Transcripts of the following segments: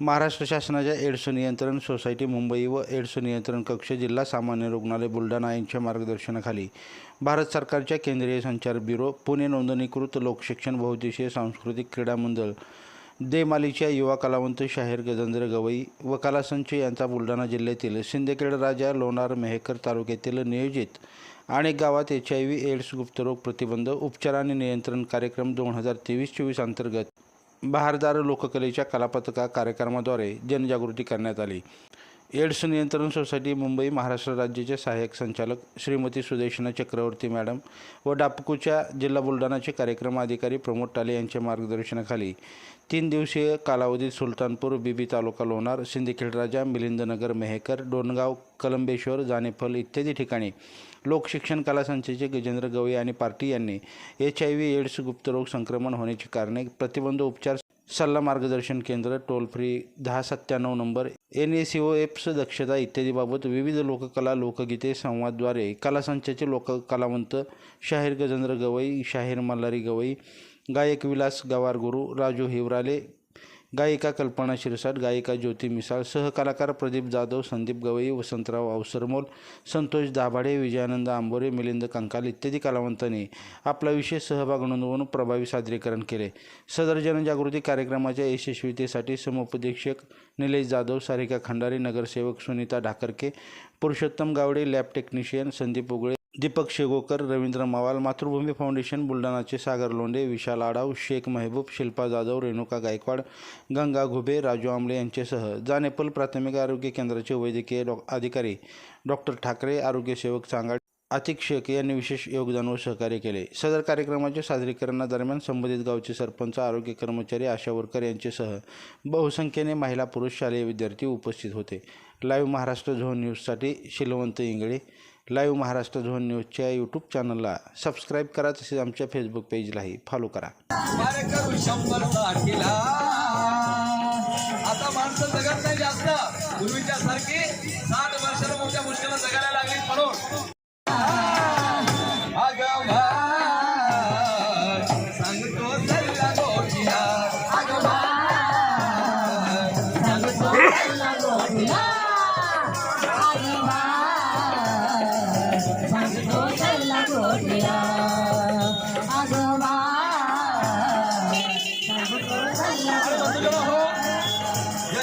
महाराष्ट्र शासनाच्या एड्स नियंत्रण सोसायटी मुंबई व एड्स नियंत्रण कक्ष जिल्हा सामान्य रुग्णालय बुलढाणा यांच्या मार्गदर्शनाखाली भारत सरकारच्या केंद्रीय संचार ब्युरो पुणे नोंदणीकृत लोकशिक्षण बहुद्देशीय सांस्कृतिक क्रीडा मंडळ देमालीच्या युवा कलावंत शाहीर गजेंद्र गवई व कलासंच यांचा बुलढाणा जिल्ह्यातील सिंदखेड राजा लोणार मेहकर तालुक्यातील नियोजित अनेक गावात एच आय व्ही एड्स गुप्तरोग प्रतिबंध उपचार आणि नियंत्रण कार्यक्रम दोन हजार तेवीस चोवीस अंतर्गत बहारदार लोककलेच्या कलापथका कार्यक्रमाद्वारे जनजागृती करण्यात आली. एड्स नियंत्रण सोसायटी मुंबई महाराष्ट्र राज्याचे सहाय्यक संचालक श्रीमती सुदेशना चक्रवर्ती मॅडम व डापकूच्या जिल्हा बुलढाणाचे कार्यक्रम अधिकारी प्रमोद टाले यांच्या मार्गदर्शनाखाली तीन दिवसीय कालावधीत सुलतानपूर बीबी तालुका लोणार सिंदखेडराजा मिलिंदनगर मेहेकर डोणगाव कलंबेश्वर जानेफल इत्यादी ठिकाणी लोकशिक्षण कला संस्थेचे गजेंद्र गवई आणि पार्टी यांनी एच आय व्ही एड्स गुप्तरोग संक्रमण होण्याची कारणे प्रतिबंध उपचार सल्ला मार्गदर्शन केंद्र टोल फ्री दहा सत्त्याण्णव number N A C O apps दक्षता इत्यादीबाबत विविध लोककला लोकगीते संवादद्वारे कलासंचाचे लोककलावंत शाहीर गजेंद्र गवई शाहीर मल्हारी गवई गायक विलास गवारगुरू राजू हिवराले गायिका कल्पना शिरसाट गायिका ज्योती मिसाळ सहकलाकार प्रदीप जाधव संदीप गवई वसंतराव अवसरमोल संतोष दाभाडे विजयानंद आंबोरे मिलिंद कंकाल इत्यादी कलावंतांनी आपला विशेष सहभाग नोंदवून प्रभावी सादरीकरण केले. सदर जनजागृती कार्यक्रमाच्या यशस्वीतेसाठी समुपदेशक निलेश जाधव सारिका खंडारी नगरसेवक Sunita Dhakarke Purushottam Gawade lab technician Sandeep Ugale Deepak Shegokar Ravindra Mawal Matrubhumi foundation बुलढाणाचे Sagar Londhe Vishal Adav Shaikh Mehboob Shilpa Jadhav Renuka Gaikwad Ganga घुबे Raju आमले यांच्यासह जानेपल प्राथमिक आरोग्य केंद्राचे वैद्यकीय डॉ अधिकारी डॉक्टर ठाकरे आरोग्यसेवक सांगाड आतिक शेख यांनी विशेष योगदान व सहकार्य केले. सदर कार्यक्रमाच्या सादरीकरणादरम्यान संबंधित गावचे सरपंच आरोग्य कर्मचारी आशा वर्कर यांच्यासह बहुसंख्येने महिला पुरुष शालेय विद्यार्थी उपस्थित होते. लाईव्ह महाराष्ट्र झोन न्यूजसाठी शिलवंत इंगळे लाईव्ह महाराष्ट्र झोन न्यूजच्या यूट्यूब चॅनलला सबस्क्राईब करा तसेच आमच्या फेसबुक पेजलाही फॉलो करा. आता माणसं जगत नाही जास्त. पूर्वीच्या सारखी साठ वर्षाला मोठ्या मुश्किल जगायला लागली म्हणून. अगं सांगतो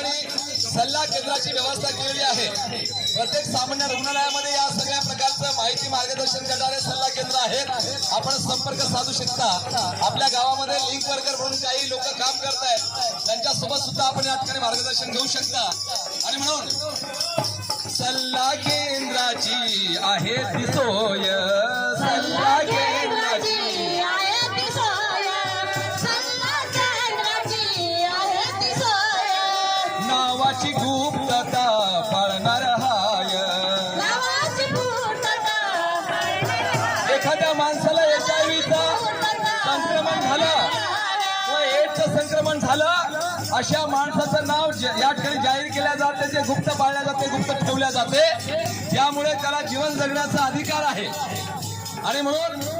ठिकाणी सल्ला केंद्राची व्यवस्था केलेली आहे. प्रत्येक सामान्य रुग्णालयामध्ये या सगळ्या प्रकारचं माहिती मार्गदर्शन करणारे सल्ला केंद्र आहेत. आपण संपर्क साधू शकता. आपल्या गावामध्ये लिंक वर्कर म्हणून काही लोक काम करतायत. त्यांच्यासोबत सुद्धा आपण या ठिकाणी मार्गदर्शन घेऊ शकता. आणि म्हणून सल्ला केंद्राची आहे ती सोय. एखाद्या माणसाला एच आय संक्रमण झालं किंवा एड्सचं संक्रमण झालं अशा माणसाचं नाव ज- या ठिकाणी जाहीर केल्या जाते जे गुप्त पाळल्या जाते गुप्त ठेवल्या जाते. त्यामुळे त्याला जीवन जगण्याचा अधिकार आहे. आणि म्हणून